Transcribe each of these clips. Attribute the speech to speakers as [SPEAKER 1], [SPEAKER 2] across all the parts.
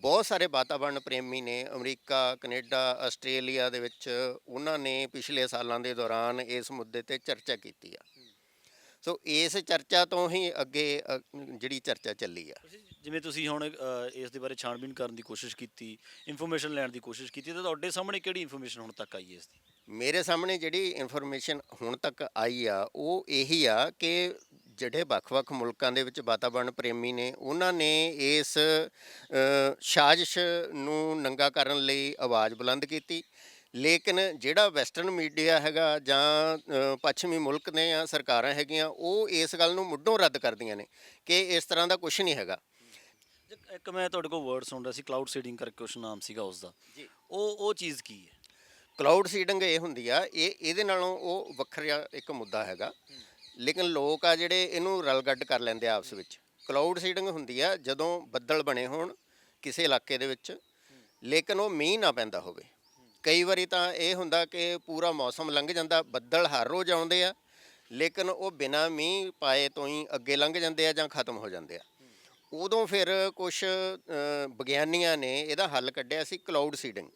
[SPEAKER 1] ਬਹੁਤ ਸਾਰੇ ਵਾਤਾਵਰਣ ਪ੍ਰੇਮੀ ਨੇ ਅਮਰੀਕਾ ਕੈਨੇਡਾ ਆਸਟ੍ਰੇਲੀਆ ਦੇ ਵਿੱਚ ਉਹਨਾਂ ਨੇ ਪਿਛਲੇ ਸਾਲਾਂ ਦੇ ਦੌਰਾਨ ਇਸ ਮੁੱਦੇ ਤੇ ਚਰਚਾ ਕੀਤੀ ਆ। ਸੋ ਇਸ ਚਰਚਾ ਤੋਂ ਹੀ ਅੱਗੇ ਅ, ਜਿਹੜੀ ਚਰਚਾ ਚੱਲੀ ਆ।
[SPEAKER 2] ਜਿਵੇਂ ਤੁਸੀਂ ਹੁਣ ਅ, ਇਸ ਦੇ ਬਾਰੇ ਛਾਣਬੀਨ ਕਰਨ ਦੀ ਕੋਸ਼ਿਸ਼ ਕੀਤੀ ਇਨਫੋਰਮੇਸ਼ਨ ਲੈਣ ਦੀ ਕੋਸ਼ਿਸ਼ ਕੀਤੀ ਤਾਂ ਤੁਹਾਡੇ ਸਾਹਮਣੇ ਕਿਹੜੀ ਇਨਫੋਰਮੇਸ਼ਨ ਹੁਣ ਤੱਕ ਆਈ ਹੈ ਇਸ ਦੀ?
[SPEAKER 1] ਮੇਰੇ ਸਾਹਮਣੇ ਜਿਹੜੀ ਇਨਫੋਰਮੇਸ਼ਨ ਹੁਣ ਤੱਕ ਆਈ ਆ ਉਹ ਇਹੀ ਆ ਕਿ ਜਿਹੜੇ ਵੱਖ-ਵੱਖ ਮੁਲਕਾਂ ਦੇ ਵਿੱਚ ਵਾਤਾਵਰਣ ਪ੍ਰੇਮੀ ਨੇ ਉਹਨਾਂ ਨੇ ਇਸ ਸਾਜ਼ਿਸ਼ ਨੂੰ ਨੰਗਾ ਕਰਨ ਲਈ ਆਵਾਜ਼ ਬੁਲੰਦ ਕੀਤੀ। ਲੇਕਿਨ ਜਿਹੜਾ ਵੈਸਟਰਨ ਮੀਡੀਆ ਹੈਗਾ ਜਾਂ ਪੱਛਮੀ ਮੁਲਕ ਨੇ ਜਾਂ ਸਰਕਾਰਾਂ ਹੈਗੀਆਂ ਉਹ ਇਸ ਗੱਲ ਨੂੰ ਮੁੱਢੋਂ ਰੱਦ ਕਰਦੀਆਂ ਨੇ ਕਿ ਇਸ ਤਰ੍ਹਾਂ ਦਾ ਕੁਝ ਨਹੀਂ ਹੈਗਾ।
[SPEAKER 2] ਇੱਕ ਮੈਂ ਤੁਹਾਡੇ ਕੋਲ ਵਰਡ ਸੁਣ ਰਿਹਾ ਸੀ ਕਲਾਊਡ ਸੀਡਿੰਗ ਕਰਕੇ ਕੁਛ ਨਾਮ ਸੀਗਾ ਉਸ ਦਾ
[SPEAKER 1] ਜੀ।
[SPEAKER 2] ਉਹ ਉਹ ਚੀਜ਼ ਕੀ ਹੈ?
[SPEAKER 1] ਕਲਾਊਡ ਸੀਡਿੰਗ ਇਹ ਹੁੰਦੀ ਆ ਇਹ ਇਹਦੇ ਨਾਲੋਂ ਉਹ ਵੱਖਰਾ ਇੱਕ ਮੁੱਦਾ ਹੈਗਾ। ਲੇਕਿਨ ਲੋਕ ਆ ਜਿਹੜੇ ਇਹਨੂੰ ਰਲਗੱਡ ਕਰ ਲੈਂਦੇ ਆ ਆਪਸ ਵਿੱਚ। ਕਲਾਊਡ ਸੀਡਿੰਗ ਹੁੰਦੀ ਆ ਜਦੋਂ ਬੱਦਲ ਬਣੇ ਹੋਣ ਕਿਸੇ ਇਲਾਕੇ ਦੇ ਵਿੱਚ, ਲੇਕਿਨ ਉਹ ਮੀਂਹ ਨਾ ਪੈਂਦਾ ਹੋਵੇ। ਕਈ ਵਾਰੀ ਤਾਂ ਇਹ ਹੁੰਦਾ ਕਿ ਪੂਰਾ ਮੌਸਮ ਲੰਘ ਜਾਂਦਾ, ਬੱਦਲ ਹਰ ਰੋਜ਼ ਆਉਂਦੇ ਆ, ਲੇਕਿਨ ਉਹ ਬਿਨਾਂ ਮੀਂਹ ਪਾਏ ਤੋਂ ਹੀ ਅੱਗੇ ਲੰਘ ਜਾਂਦੇ ਆ ਜਾਂ ਖਤਮ ਹੋ ਜਾਂਦੇ ਆ। ਉਦੋਂ ਫਿਰ ਕੁਝ ਵਿਗਿਆਨੀਆਂ ਨੇ ਇਹਦਾ ਹੱਲ ਕੱਢਿਆ ਸੀ ਕਲਾਊਡ ਸੀਡਿੰਗ।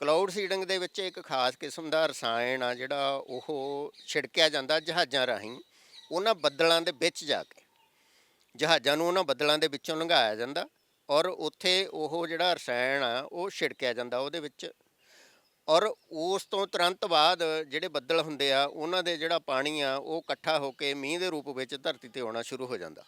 [SPEAKER 1] ਕਲਾਊਡ ਸੀਡਿੰਗ ਦੇ ਵਿੱਚ ਇੱਕ ਖਾਸ ਕਿਸਮ ਦਾ ਰਸਾਇਣ ਆ ਜਿਹੜਾ ਉਹ ਛਿੜਕਿਆ ਜਾਂਦਾ ਜਹਾਜ਼ਾਂ ਰਾਹੀਂ, ਉਹਨਾਂ ਬੱਦਲਾਂ ਦੇ ਵਿੱਚ ਜਾ ਕੇ। ਜਹਾਜ਼ਾਂ ਨੂੰ ਉਹਨਾਂ ਬੱਦਲਾਂ ਦੇ ਵਿੱਚੋਂ ਲੰਘਾਇਆ ਜਾਂਦਾ ਔਰ ਉੱਥੇ ਉਹ ਜਿਹੜਾ ਰਸਾਇਣ ਆ, ਉਹ ਛਿੜਕਿਆ ਜਾਂਦਾ ਉਹਦੇ ਵਿੱਚ। ਔਰ ਉਸ ਤੋਂ ਤੁਰੰਤ ਬਾਅਦ ਜਿਹੜੇ ਬੱਦਲ ਹੁੰਦੇ ਆ, ਉਹਨਾਂ ਦੇ ਜਿਹੜਾ ਪਾਣੀ ਆ, ਉਹ ਇਕੱਠਾ ਹੋ ਕੇ ਮੀਂਹ ਦੇ ਰੂਪ ਵਿੱਚ ਧਰਤੀ ਤੇ ਆਉਣਾ ਸ਼ੁਰੂ ਹੋ ਜਾਂਦਾ।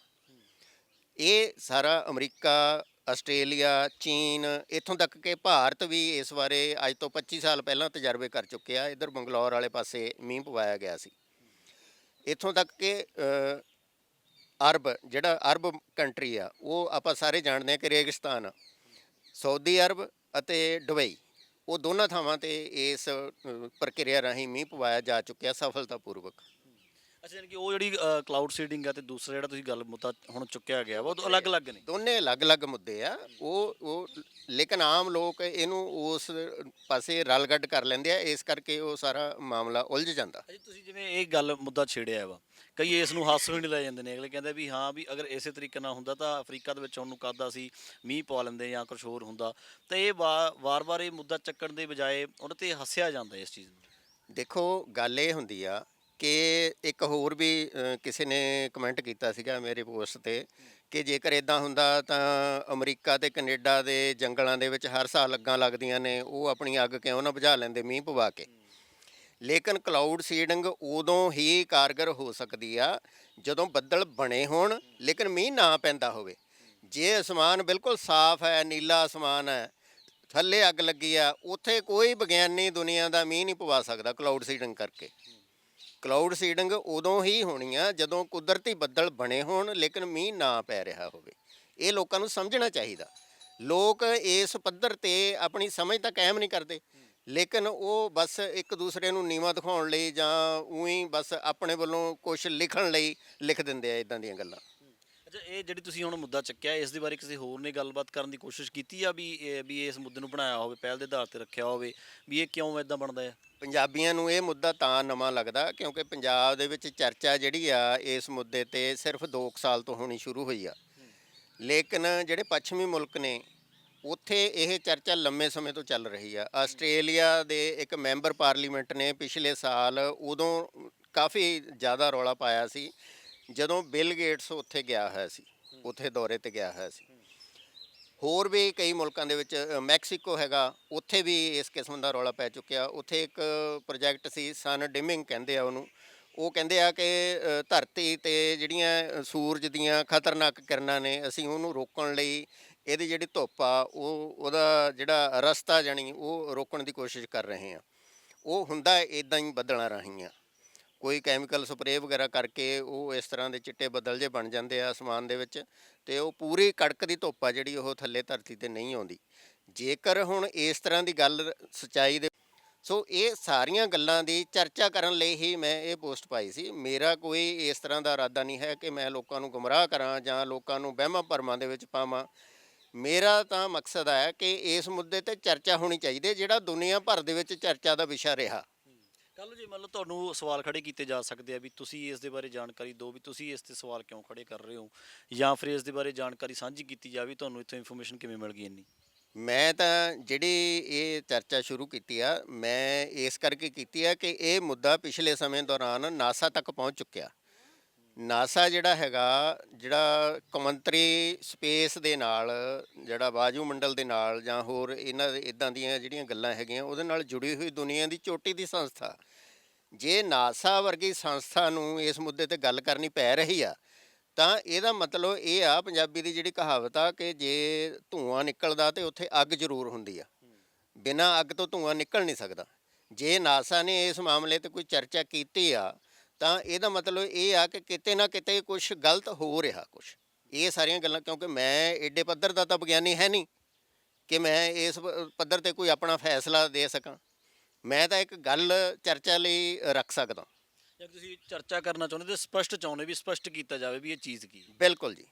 [SPEAKER 1] ਇਹ ਸਾਰਾ ਅਮਰੀਕਾ ਆਸਟ੍ਰੇਲੀਆ, ਚੀਨ, ਇੱਥੋਂ ਤੱਕ ਕਿ ਭਾਰਤ ਵੀ ਇਸ ਬਾਰੇ ਅੱਜ ਤੋਂ 25 ਸਾਲ ਪਹਿਲਾਂ ਤਜਰਬੇ ਕਰ ਚੁੱਕਿਆ। ਇਧਰ ਬੰਗਲੌਰ ਵਾਲੇ ਪਾਸੇ ਮੀਂਹ ਪਵਾਇਆ ਗਿਆ ਸੀ। ਇੱਥੋਂ ਤੱਕ ਕਿ ਅਰਬ, ਜਿਹੜਾ ਅਰਬ ਕੰਟਰੀ ਆ, ਉਹ ਆਪਾਂ ਸਾਰੇ ਜਾਣਦੇ ਆ ਕਿ ਰੇਗਿਸਤਾਨ ਆ, ਸਾਊਦੀ ਅਰਬ ਅਤੇ ਦੁਬਈ, ਉਹ ਦੋਨਾਂ ਥਾਵਾਂ ਤੇ ਇਸ ਪ੍ਰਕਿਰਿਆ ਰਾਹੀਂ ਮੀਂਹ ਪਵਾਇਆ ਜਾ ਚੁੱਕਿਆ ਸਫਲਤਾਪੂਰਵਕ।
[SPEAKER 2] ਅੱਛਾ ਯਾਨੀ ਕਿ ਉਹ ਜਿਹੜੀ ਕਲਾਊਡ ਸੀਡਿੰਗ ਹੈ ਤੇ ਦੂਸਰਾ ਜਿਹੜਾ ਤੁਸੀਂ ਗੱਲ ਮੁੱਦਾ ਹੁਣ ਚੁੱਕਿਆ ਗਿਆ ਵਾ ਉਹ ਅਲੱਗ-ਅਲੱਗ ਨੇ?
[SPEAKER 1] ਦੋਨੇ ਅਲੱਗ-ਅਲੱਗ ਮੁੱਦੇ ਆ। ਉਹ ਉਹ ਲੇਕਿਨ ਆਮ ਲੋਕ ਇਹਨੂੰ ਉਸ ਪਾਸੇ ਰਲਗੱਡ ਕਰ ਲੈਂਦੇ ਆ ਇਸ ਕਰਕੇ ਉਹ ਸਾਰਾ ਮਾਮਲਾ ਉਲਝ ਜਾਂਦਾ।
[SPEAKER 2] ਅੱਛਾ ਤੁਸੀਂ ਜਿਵੇਂ ਇਹ ਗੱਲ ਮੁੱਦਾ ਛੇੜਿਆ ਵਾ ਕਈ ਇਸ ਨੂੰ ਹਾਸੋਂ ਹੀ ਨਹੀਂ ਲੈ ਜਾਂਦੇ ਨੇ ਅਗਲੇ ਕਹਿੰਦੇ ਵੀ ਹਾਂ ਵੀ ਅਗਰ ਇਸੇ ਤਰੀਕੇ ਨਾਲ ਹੁੰਦਾ ਤਾਂ ਅਫਰੀਕਾ ਦੇ ਵਿੱਚ ਉਹਨੂੰ ਕਾਦਾ ਸੀ ਮੀਂਹ ਪਵਾ ਲੈਂਦੇ ਜਾਂ ਕੁਝ ਹੋਰ ਹੁੰਦਾ। ਤਾਂ ਇਹ ਵਾ- ਵਾਰ-ਵਾਰ ਇਹ ਮੁੱਦਾ ਚੱਕਣ ਦੇ ਬਜਾਏ ਉਹਨਾਂ ਤੇ ਹੱਸਿਆ ਜਾਂਦਾ ਇਸ ਚੀਜ਼ ਨੂੰ।
[SPEAKER 1] ਦੇਖੋ ਗੱਲ ਇਹ ਹੁੰਦੀ ਆ ਕਿ ਇੱਕ ਹੋਰ ਵੀ ਕਿਸੇ ਨੇ ਕਮੈਂਟ ਕੀਤਾ ਸੀਗਾ ਮੇਰੇ ਪੋਸਟ ਤੇ ਕਿ ਜੇਕਰ ਇਦਾਂ ਹੁੰਦਾ ਤਾਂ ਅਮਰੀਕਾ ਤੇ ਕੈਨੇਡਾ ਦੇ ਜੰਗਲਾਂ ਦੇ ਵਿੱਚ ਹਰ ਸਾਲ ਅੱਗਾਂ ਲੱਗਦੀਆਂ ਨੇ ਉਹ ਆਪਣੀ ਅੱਗ ਕਿਉਂ ਨਾ ਬੁਝਾ ਲੈਂਦੇ ਮੀਂਹ ਪਵਾ ਕੇ। ਲੇਕਿਨ ਕਲਾਊਡ ਸੀਡਿੰਗ ਉਦੋਂ ਹੀ ਕਾਰਗਰ ਹੋ ਸਕਦੀ ਆ ਜਦੋਂ ਬੱਦਲ ਬਣੇ ਹੋਣ ਲੇਕਿਨ ਮੀਂਹ ਨਾ ਪੈਂਦਾ ਹੋਵੇ। ਜੇ ਅਸਮਾਨ ਬਿਲਕੁਲ ਸਾਫ਼ ਹੈ ਨੀਲਾ ਅਸਮਾਨ ਹੈ ਥੱਲੇ ਅੱਗ ਲੱਗੀ ਆ ਉੱਥੇ ਕੋਈ ਵਿਗਿਆਨੀ ਦੁਨੀਆ ਦਾ ਮੀਂਹ ਨਹੀਂ ਪਵਾ ਸਕਦਾ ਕਲਾਊਡ ਸੀਡਿੰਗ ਕਰਕੇ। ਕਲਾਊਡ ਸੀਡਿੰਗ ਉਦੋਂ ਹੀ ਹੋਣੀ ਆ ਜਦੋਂ ਕੁਦਰਤੀ ਬੱਦਲ ਬਣੇ ਹੋਣ, ਲੇਕਿਨ ਮੀਂਹ ਨਾ ਪੈ ਰਿਹਾ ਹੋਵੇ। ਇਹ ਲੋਕਾਂ ਨੂੰ ਸਮਝਣਾ ਚਾਹੀਦਾ। ਲੋਕ ਇਸ ਪੱਧਰ ਤੇ ਆਪਣੀ ਸਮਝ ਤਾਂ ਕਾਇਮ ਨਹੀਂ ਕਰਦੇ, ਲੇਕਿਨ ਉਹ ਬਸ ਇੱਕ ਦੂਸਰੇ ਨੂੰ ਨੀਵਾ ਦਿਖਾਉਣ ਲਈ ਜਾਂ ਉਹੀ ਬਸ ਆਪਣੇ ਵੱਲੋਂ ਕੁਝ ਲਿਖਣ ਲਈ ਲਿਖ ਦਿੰਦੇ ਆ ਇਦਾਂ ਦੀਆਂ ਗੱਲਾਂ।
[SPEAKER 2] ਅੱਛਾ, ਇਹ ਜਿਹੜੀ ਤੁਸੀਂ ਹੁਣ ਮੁੱਦਾ ਚੱਕਿਆ, ਇਸ ਦੇ ਬਾਰੇ ਕਿਸੇ ਹੋਰ ਨੇ ਗੱਲਬਾਤ ਕਰਨ ਦੀ ਕੋਸ਼ਿਸ਼ ਕੀਤੀ ਆ ਵੀ, ਇਹ- ਵੀ ਇਸ ਮੁੱਦੇ ਨੂੰ ਬਣਾਇਆ ਹੋਵੇ, ਪਹਿਲ ਦੇ ਆਧਾਰ ਤੇ ਰੱਖਿਆ ਹੋਵੇ, ਵੀ ਇਹ ਕਿਉਂ ਇਦਾਂ ਬਣਦਾ ਹੈ?
[SPEAKER 1] ਪੰਜਾਬੀਆਂ ਨੂੰ ਇਹ ਮੁੱਦਾ ਤਾਂ ਨਵਾਂ ਲੱਗਦਾ, ਕਿਉਂਕਿ ਪੰਜਾਬ ਦੇ ਵਿੱਚ ਚਰਚਾ ਜਿਹੜੀ ਆ, ਇਸ ਮੁੱਦੇ ਤੇ ਸਿਰਫ 2 ਸਾਲ ਤੋਂ ਹੋਣੀ ਸ਼ੁਰੂ ਹੋਈ ਆ। ਲੇਕਿਨ ਜਿਹੜੇ ਪੱਛਮੀ ਮੁਲਕ ਨੇ, ਉੱਥੇ ਇਹ ਚਰਚਾ ਲੰਮੇ ਸਮੇਂ ਤੋਂ ਚੱਲ ਰਹੀ ਆ। ਆਸਟ੍ਰੇਲੀਆ ਦੇ ਇੱਕ ਮੈਂਬਰ ਪਾਰਲੀਮੈਂਟ ਨੇ ਪਿਛਲੇ ਸਾਲ ਉਦੋਂ ਕਾਫੀ ਜ਼ਿਆਦਾ ਰੌਲਾ ਪਾਇਆ ਸੀ ਜਦੋਂ ਬਿਲ ਗੇਟਸ ਉੱਥੇ ਗਿਆ ਹੋਇਆ ਸੀ ਉੱਥੇ ਦੌਰੇ ਤੇ ਗਿਆ ਹੋਇਆ ਸੀ। ਹੋਰ ਵੀ ਕਈ ਮੁਲਕਾਂ ਦੇ ਵਿੱਚ ਮੈਕਸੀਕੋ ਹੈਗਾ ਉੱਥੇ ਵੀ ਇਸ ਕਿਸਮ ਦਾ ਰੌਲਾ ਪੈ ਚੁੱਕਿਆ। ਉੱਥੇ ਇੱਕ ਪ੍ਰੋਜੈਕਟ ਸੀ ਸਨ ਡਿਮਿੰਗ ਕਹਿੰਦੇ ਆ ਉਹਨੂੰ। ਉਹ ਕਹਿੰਦੇ ਆ ਕਿ ਧਰਤੀ ਤੇ ਜਿਹੜੀਆਂ ਸੂਰਜ ਦੀਆਂ ਖਤਰਨਾਕ ਕਿਰਨਾਂ ਨੇ ਅਸੀਂ ਉਹਨੂੰ ਰੋਕਣ ਲਈ ਇਹਦੀ ਜਿਹੜੀ ਧੁੱਪ ਆ ਉਹ ਉਹਦਾ ਜਿਹੜਾ ਰਸਤਾ ਜਾਣੀ ਉਹ ਰੋਕਣ ਦੀ ਕੋਸ਼ਿਸ਼ ਕਰ ਰਹੇ ਆ ਉਹ ਹੁੰਦਾ ਇਦਾਂ ਹੀ ਬੱਦਲਾਂ ਰਾਹੀਂ ਆ ਕੋਈ ਕੈਮੀਕਲ ਸਪਰੇਅ ਵਗੈਰਾ ਕਰਕੇ ਉਹ ਇਸ ਤਰ੍ਹਾਂ ਦੇ ਚਿੱਟੇ ਬੱਦਲ ਜੇ ਬਣ ਜਾਂਦੇ ਆ ਅਸਮਾਨ ਦੇ ਵਿੱਚ ਤੇ ਉਹ ਪੂਰੀ ਕੜਕ ਦੀ ਧੁੱਪ ਆ ਜਿਹੜੀ ਉਹ ਥੱਲੇ ਧਰਤੀ ਤੇ ਨਹੀਂ ਆਉਂਦੀ। ਜੇਕਰ ਹੁਣ ਇਸ ਤਰ੍ਹਾਂ ਦੀ ਗੱਲ ਸਚਾਈ ਦੇ ਸੋ ਇਹ ਸਾਰੀਆਂ ਗੱਲਾਂ ਦੀ ਚਰਚਾ ਕਰਨ ਲਈ ਹੀ ਮੈਂ ਇਹ ਪੋਸਟ ਪਾਈ ਸੀ। ਮੇਰਾ ਕੋਈ ਇਸ ਤਰ੍ਹਾਂ ਦਾ ਇਰਾਦਾ ਨਹੀਂ ਹੈ ਕਿ ਮੈਂ ਲੋਕਾਂ ਨੂੰ ਗੁੰਮਰਾਹ ਕਰਾਂ ਜਾਂ ਲੋਕਾਂ ਨੂੰ ਵਹਿਮਾਂ ਭਰਮਾਂ ਦੇ ਵਿੱਚ ਪਾਵਾਂ। ਮੇਰਾ ਤਾਂ ਮਕਸਦ ਹੈ ਕਿ ਇਸ ਮੁੱਦੇ ਤੇ ਚਰਚਾ ਹੋਣੀ ਚਾਹੀਦੀ ਹੈ ਜਿਹੜਾ ਦੁਨੀਆ ਭਰ ਦੇ ਵਿੱਚ ਚਰਚਾ ਦਾ ਵਿਸ਼ਾ ਰਿਹਾ।
[SPEAKER 2] ਕੱਲ ਜੇ ਮੰਨ ਲਓ ਤੁਹਾਨੂੰ ਸਵਾਲ ਖੜੇ ਕੀਤੇ ਜਾ ਸਕਦੇ ਆ ਵੀ ਤੁਸੀਂ ਇਸ ਦੇ ਬਾਰੇ ਜਾਣਕਾਰੀ ਦਿਓ ਵੀ ਤੁਸੀਂ ਇਸ ਤੇ ਸਵਾਲ ਕਿਉਂ ਖੜੇ ਕਰ ਰਹੇ ਹੋ ਜਾਂ ਫਿਰ ਇਸ ਦੇ ਬਾਰੇ ਜਾਣਕਾਰੀ ਸਾਂਝੀ ਕੀਤੀ ਜਾਵੇ, ਤੁਹਾਨੂੰ ਇੱਥੋਂ ਇਨਫੋਰਮੇਸ਼ਨ ਕਿਵੇਂ ਮਿਲ ਗਈ ਇੰਨੀ?
[SPEAKER 1] ਮੈਂ ਤਾਂ ਜਿਹੜੀ ਇਹ ਚਰਚਾ ਸ਼ੁਰੂ ਕੀਤੀ ਆ, ਮੈਂ ਇਸ ਕਰਕੇ ਕੀਤੀ ਆ ਕਿ ਇਹ ਮੁੱਦਾ ਪਿਛਲੇ ਸਮੇਂ ਦੌਰਾਨ ਨਾਸਾ ਤੱਕ ਪਹੁੰਚ ਚੁੱਕਿਆ। ਨਾਸਾ ਜਿਹੜਾ ਹੈਗਾ, ਜਿਹੜਾ ਕੌਮਾਂਤਰੀ ਸਪੇਸ ਦੇ ਨਾਲ, ਜਿਹੜਾ ਵਾਯੂਮੰਡਲ ਦੇ ਨਾਲ ਜਾਂ ਹੋਰ ਇਹਨਾਂ ਦੇ, ਇਦਾਂ ਦੀਆਂ ਜਿਹੜੀਆਂ ਗੱਲਾਂ ਹੈਗੀਆਂ, ਉਹਦੇ ਨਾਲ ਜੁੜੀ ਹੋਈ ਦੁਨੀਆ ਦੀ ਚੋਟੀ ਦੀ ਸੰਸਥਾ। ਜੇ ਨਾਸਾ ਵਰਗੀ ਸੰਸਥਾ ਨੂੰ ਇਸ ਮੁੱਦੇ ਤੇ ਗੱਲ ਕਰਨੀ ਪੈ ਰਹੀ ਆ ਤਾਂ ਇਹਦਾ ਮਤਲਬ ਇਹ ਆ ਪੰਜਾਬੀ ਦੀ ਜਿਹੜੀ ਕਹਾਵਤ ਆ ਕਿ ਜੇ ਧੂਆਂ ਨਿਕਲਦਾ ਤੇ ਉੱਥੇ ਅੱਗ ਜ਼ਰੂਰ ਹੁੰਦੀ ਆ। ਬਿਨਾਂ ਅੱਗ ਤੋਂ ਧੂਆਂ ਨਿਕਲ ਨਹੀਂ ਸਕਦਾ। ਜੇ ਨਾਸਾ ਨੇ ਇਸ ਮਾਮਲੇ ਤੇ ਕੋਈ ਚਰਚਾ ਕੀਤੀ ਆ ਤਾਂ ਇਹਦਾ ਮਤਲਬ ਇਹ ਆ ਕਿ ਕਿਤੇ ਨਾ ਕਿਤੇ ਕੁਝ ਗਲਤ ਹੋ ਰਿਹਾ ਕੁਝ ਇਹ ਸਾਰੀਆਂ ਗੱਲਾਂ ਕਿਉਂਕਿ ਮੈਂ ਏਡੇ ਪੱਧਰ ਦਾ ਤਾਂ ਵਿਗਿਆਨੀ ਹੈ ਨਹੀਂ ਕਿ ਮੈਂ ਇਸ ਪੱਧਰ ਤੇ ਕੋਈ ਆਪਣਾ ਫੈਸਲਾ ਦੇ ਸਕਾਂ। ਮੈਂ ਤਾਂ ਇੱਕ ਗੱਲ ਚਰਚਾ ਲਈ ਰੱਖ ਸਕਦਾ।
[SPEAKER 2] ਜੇ ਤੁਸੀਂ ਚਰਚਾ ਕਰਨਾ ਚਾਹੁੰਦੇ ਤੇ ਸਪਸ਼ਟ ਚਾਹੁੰਦੇ ਵੀ ਸਪਸ਼ਟ ਕੀਤਾ ਜਾਵੇ ਵੀ ਇਹ ਚੀਜ਼ ਕੀ ਹੈ।
[SPEAKER 1] ਬਿਲਕੁਲ ਜੀ।